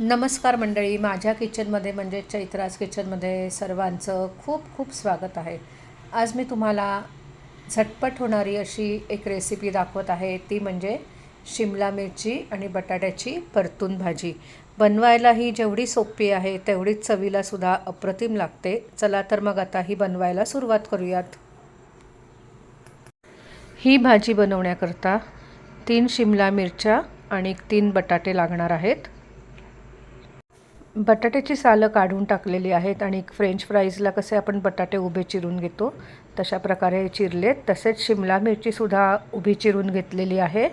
नमस्कार मंडळी माझ्या किचनमध्ये म्हणजे चैत्रास किचनमध्ये सर्वांचं खूप खूप स्वागत आहे. आज मी तुम्हाला झटपट होणारी अशी एक रेसिपी दाखवत आहे. ती म्हणजे शिमला मिरची आणि बटाट्याची परतून भाजी. बनवायला ही जेवढी सोपी आहे तेवढीच चवीलासुद्धा अप्रतिम लागते. चला तर मग आता ही बनवायला सुरुवात करूयात. ही भाजी बनवण्याकरता तीन शिमला मिरच्या आणि तीन बटाटे लागणार आहेत. बटाट्याची सालं काढून टाकलेली आहेत आणि फ्रेंच फ्राईजला कसे आपण बटाटे उभे चिरून घेतो तशा प्रकारे चिरलेत. तसेच शिमला मिरचीसुद्धा उभी चिरून घेतलेली आहे.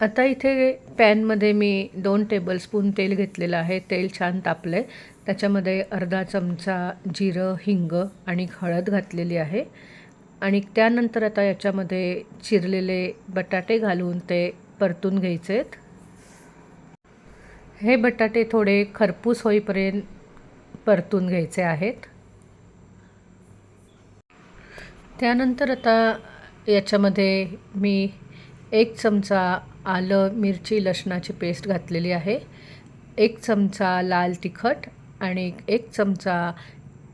आता इथे पॅनमध्ये मी दोन टेबलस्पून तेल घेतलेलं आहे. तेल छान तापलं आहे त्याच्यामध्ये अर्धा चमचा जिरं हिंग आणि हळद घातलेली आहे. आणि त्यानंतर आता याच्यामध्ये चिरलेले बटाटे घालून ते परतून घ्यायचे आहेत हे बटाटे थोडे खरपूस होईपर्यंत परतून घ्यायचे आहेत. त्यानंतर आता याच्यामध्ये मी एक चमचा आलं मिरची लसणाची पेस्ट घातलेली आहे एक चमचा लाल तिखट आणि एक चमचा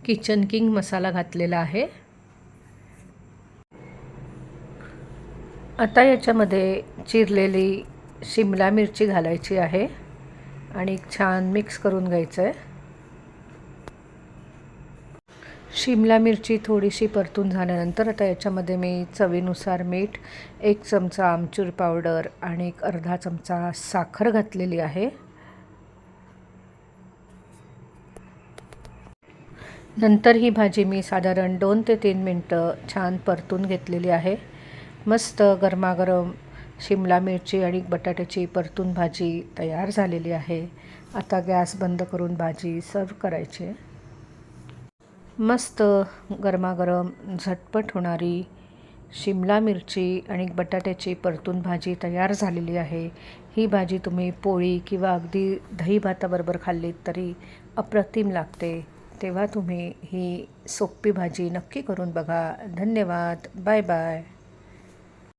किचन किंग मसाला घातलेला आहे. आता याच्यामध्ये चिरलेली शिमला मिरची घालायची आहे. आणि छान मिक्स करून घ्यायचं आहे शिमला मिरची थोडीशी परतून झाल्यानंतर आता याच्यामध्ये मी चवीनुसार मीठ एक चमचा आमचूर पावडर आणि एक अर्धा चमचा साखर घातलेली आहे. नंतर ही भाजी मी साधारण दोन ते तीन मिनटं छान परतून घेतलेली आहे. मस्त गरमागरम शिमला मिरची आणि बटाट्याची परतून भाजी तयार झालेली आहे. आता गॅस बंद करून भाजी सर्व करायची. मस्त गरमागरम झटपट होणारी शिमला मिरची आणि बटाट्याची परतून भाजी तयार झालेली आहे. ही भाजी तुम्ही पोळी किंवा अगदी दही भाताबरोबर खाल्लीत तरी अप्रतिम लागते. तेव्हा तुम्ही ही सोपी भाजी नक्की करून बघा. धन्यवाद. Bye bye.